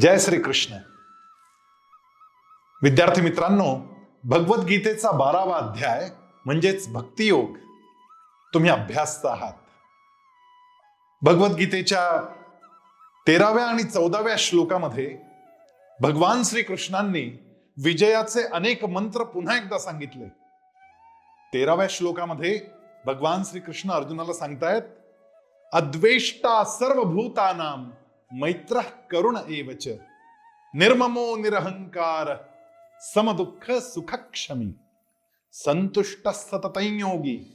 जय श्री कृष्ण विद्यार्थी मित्रांनो भगवद्गीतेचा बारावा अध्याय म्हणजेच भक्तियोग तुम्ही अभ्यासत आहात. भगवद्गीतेच्या तेराव्या आणि चौदाव्या श्लोकामध्ये भगवान श्रीकृष्णांनी विजयाचे अनेक मंत्र पुन्हा एकदा सांगितले. तेराव्या श्लोकामध्ये भगवान श्रीकृष्ण अर्जुनाला सांगतायत अद्वेष्टा सर्व भूतानाम मैत्र करुण एवच। निर्ममो निरहंकार, समदुःख सुखक्षमी। संतुष्ट सततयोगी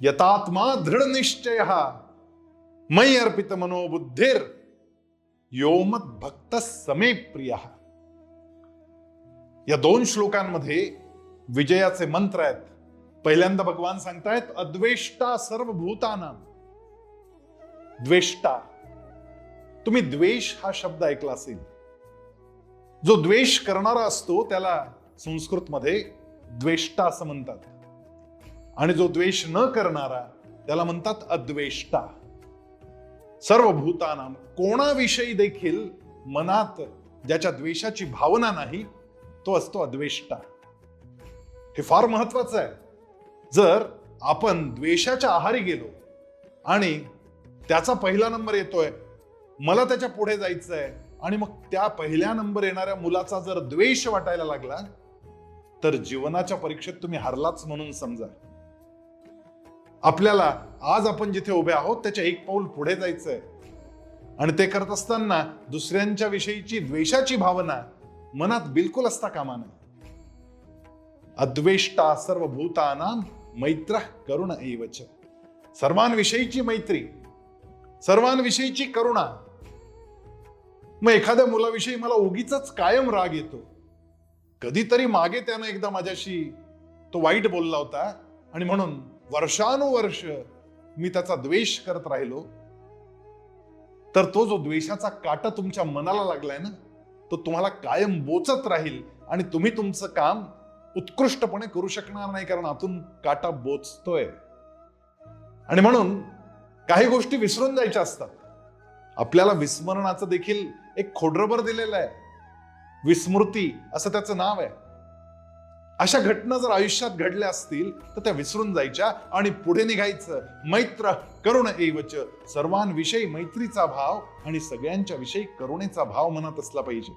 यतात्मा दृढ निश्चय मयि अर्पित मनोबुद्धिर योमत भक्त समे प्रिय। या दोन श्लोकांमध्ये विजयाचे मंत्र आहेत. पहिल्यांदा भगवान सांगतायत, अद्वेष्टा सर्व भूतानाम द्वेष्टा। तुम्ही द्वेष हा शब्द ऐकला असेल. जो द्वेष करणारा असतो त्याला संस्कृतमध्ये द्वेष्टा असं म्हणतात. आणि जो द्वेष न करणारा त्याला म्हणतात अद्वेष्टा. सर्व भूतानाम कोणाविषयी देखील मनात ज्याच्या द्वेषाची भावना नाही तो असतो अद्वेष्टा. हे फार महत्वाचं आहे. जर आपण द्वेषाच्या आहारी गेलो आणि त्याचा पहिला नंबर येतोय मला त्याच्या पुढे जायचं आहे आणि मग त्या पहिल्या नंबर येणाऱ्या मुलाचा जर द्वेष वाटायला लागला तर जीवनाच्या परीक्षेत तुम्ही हरलाच म्हणून समजा. आपल्याला आज आपण जिथे उभे आहोत त्याच्या एक पाऊल पुढे जायचंय. आणि ते करत असताना दुसऱ्यांच्या विषयीची द्वेषाची भावना मनात बिलकुल असता कामा नये. अद्वेष्टा सर्व भूतानाम मैत्र करुण ऐवच सर्वांविषयीची मैत्री सर्वांविषयीची करुणा मग एखाद्या मुलाविषयी मला उगीच कायम राग येतो. कधीतरी मागे त्यानं एकदा माझ्याशी तो वाईट बोलला होता आणि म्हणून वर्षानुवर्ष मी त्याचा द्वेष करत राहिलो. तर तो जो द्वेषाचा काटा तुमच्या मनाला लागलाय ना तो तुम्हाला कायम बोचत राहील आणि तुम्ही तुमचं काम उत्कृष्टपणे करू शकणार नाही कारण आतून काटा बोचतोय. आणि म्हणून काही गोष्टी विसरून जायच्या असतात. आपल्याला विस्मरणाचं देखील एक खोडरबर दिलेलं आहे. विस्मृती असं त्याचं नाव आहे. अशा घटना जर आयुष्यात घडल्या असतील तर त्या विसरून जायच्या आणि पुढे निघायचं. मैत्र करुण ऐवच. सर्वांविषयी मैत्रीचा भाव आणि सगळ्यांच्या विषयी करुणेचा भाव मनात असला पाहिजे.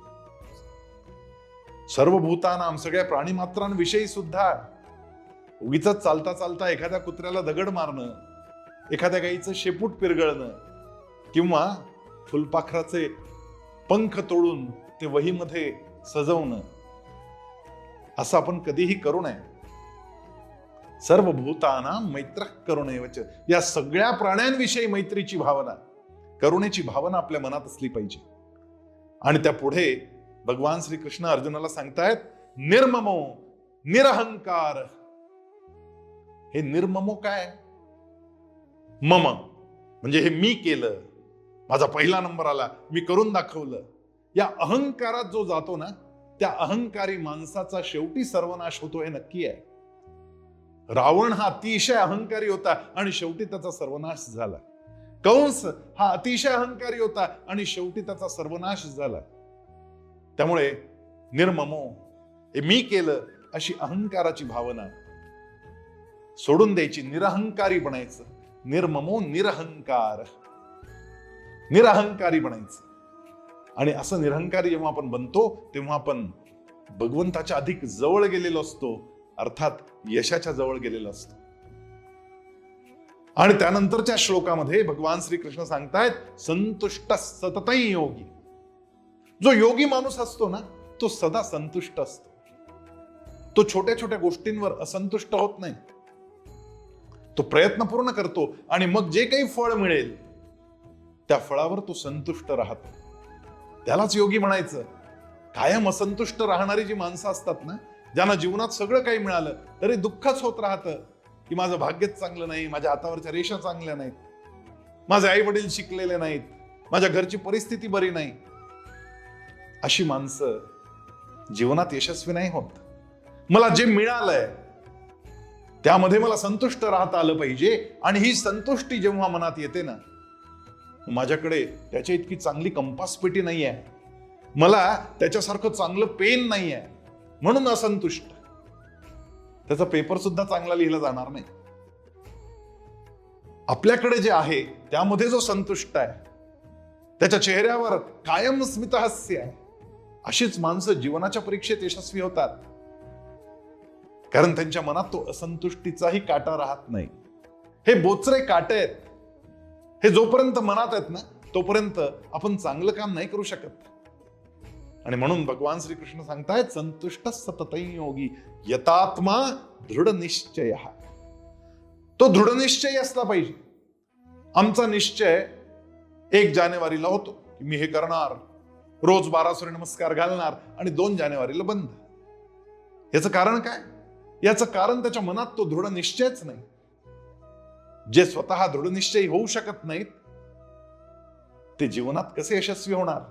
सर्व भूतानाम सगळ्या प्राणीमात्रांविषयी सुद्धा उगीच चालता चालता एखाद्या कुत्र्याला दगड मारणं एखाद्या गाईचं शेपूट पिरगळणं किंवा फुलपाखराचे पंख तोडून ते वहीमध्ये सजवणं असं आपण कधीही करू नये. सर्व भूताना मैत्र करुणेवच या सगळ्या प्राण्यांविषयी मैत्रीची भावना करुणेची भावना आपल्या मनात असली पाहिजे. आणि त्या पुढे भगवान श्रीकृष्ण अर्जुनाला सांगतायत निर्ममो निरहंकार. हे निर्ममो काय? मम. म्हणजे हे मी केलं. माझा पहिला नंबर आला. मी करून दाखवलं. या अहंकारात जो जातो ना त्या अहंकारी माणसाचा शेवटी सर्वनाश होतो हे नक्की आहे. रावण हा अतिशय अहंकारी होता आणि शेवटी त्याचा सर्वनाश झाला. कंस हा अतिशय अहंकारी होता आणि शेवटी त्याचा सर्वनाश झाला. त्यामुळे निर्ममो हे मी केलं अशी अहंकाराची भावना. सोडून द्यायची निरहंकारी बनायचं. निर्ममो निरहंकार. निरहंकारी बनायचं. आणि असं निरहंकारी जेव्हा आपण बनतो तेव्हा आपण भगवंताच्या अधिक जवळ गेलेलो असतो अर्थात यशाच्या जवळ गेलेलो असतो. आणि त्यानंतरच्या श्लोकामध्ये भगवान श्रीकृष्ण सांगतायत संतुष्ट सततही योगी. जो योगी माणूस असतो ना तो सदा संतुष्ट असतो. तो छोट्या छोट्या गोष्टींवर असंतुष्ट होत नाही. तो प्रयत्न पूर्ण करतो आणि मग जे काही फळ मिळेल त्या फळावर तो संतुष्ट राहतो. त्यालाच योगी म्हणायचं. कायम असंतुष्ट राहणारी जी माणसं असतात ना ज्यांना जीवनात सगळं काही मिळालं तरी दुःखच होत राहतं. की माझं भाग्यच चांगलं नाही माझ्या हातावरच्या रेषा चांगल्या नाहीत. माझे आई वडील शिकलेले नाहीत. माझ्या घरची परिस्थिती बरी नाही. अशी माणसं जीवनात यशस्वी नाही होत. मला जे मिळालंय त्यामध्ये मला संतुष्ट राहता आलं पाहिजे. आणि ही संतुष्टी जेव्हा मनात येते ना माझ्याकडे त्याच्या इतकी चांगली कंपास पेटी नाही आहे मला त्याच्यासारखं चांगलं पेन नाही आहे म्हणून असंतुष्ट. त्याचा पेपर सुद्धा चांगला लिहिला जाणार नाही. आपल्याकडे जे आहे त्यामध्ये जो संतुष्ट आहे त्याच्या चेहऱ्यावर कायम स्मितहास्य आहे. अशीच माणसं जीवनाच्या परीक्षेत यशस्वी होतात. कारण त्यांच्या मनात तो असंतुष्टीचाही काटा राहत नाही. हे बोचरे काटे आहेत. हे जोपर्यंत मनात आहेत ना तोपर्यंत आपण चांगलं काम नाही करू शकत. आणि म्हणून भगवान श्रीकृष्ण सांगतायत संतुष्ट सतत योगी यतात्मा दृढ निश्चय. तो दृढ निश्चय असला पाहिजे. आमचा निश्चय एक जानेवारीला होतो की मी हे करणार रोज बारा सूर्य नमस्कार घालणार आणि दोन जानेवारीला बंद. याचं कारण काय? याचं कारण त्याच्या मनात तो दृढ निश्चयच नाही. जे स्वतः दृढनिश्चयी होऊ शकत नाहीत ते जीवनात कसे यशस्वी होणार?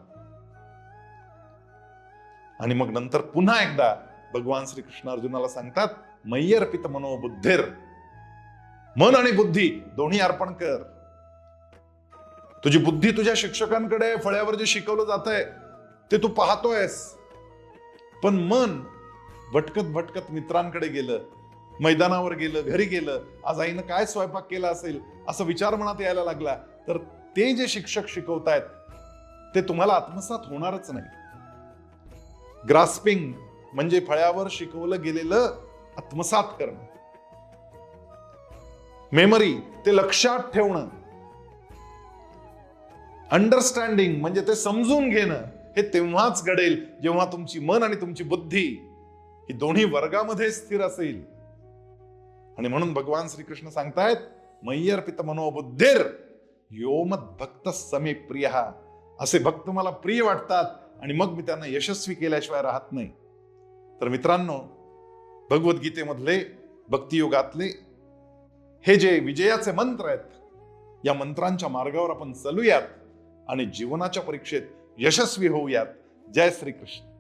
आणि मग नंतर पुन्हा एकदा भगवान श्रीकृष्ण अर्जुनाला सांगतात मय्यर्पित मनोबुद्धीर मन आणि बुद्धी दोन्ही अर्पण कर. तुझी बुद्धी तुझ्या शिक्षकांकडे फळ्यावर जे शिकवलं जात आहे ते तू पाहतोयस. पण मन भटकत भटकत मित्रांकडे गेलं मैदानावर गेलं घरी गेलं आज आईनं काय स्वयंपाक केला असेल असं विचार मनात यायला लागला. तर ते जे शिक्षक शिकवतायत ते तुम्हाला आत्मसात होणारच नाही. ग्रास्पिंग म्हणजे फळ्यावर शिकवलं गेलेलं आत्मसात करणं. मेमरी ते लक्षात ठेवणं. अंडरस्टँडिंग म्हणजे ते समजून घेणं हे तेव्हाच घडेल जेव्हा तुमची मन आणि तुमची बुद्धी ही दोन्ही वर्गामध्ये स्थिर असेल. आणि म्हणून भगवान श्रीकृष्ण सांगतायत मय्यर्पित मनोबुद्धीर योमत भक्त समी प्रिय. असे भक्त मला प्रिय वाटतात आणि मग मी त्यांना यशस्वी केल्याशिवाय राहत नाही. तर मित्रांनो भगवद्गीतेमधले भक्तियुगातले हे जे विजयाचे मंत्र आहेत या मंत्रांच्या मार्गावर आपण चालूयात आणि जीवनाच्या परीक्षेत यशस्वी होऊयात. जय श्रीकृष्ण.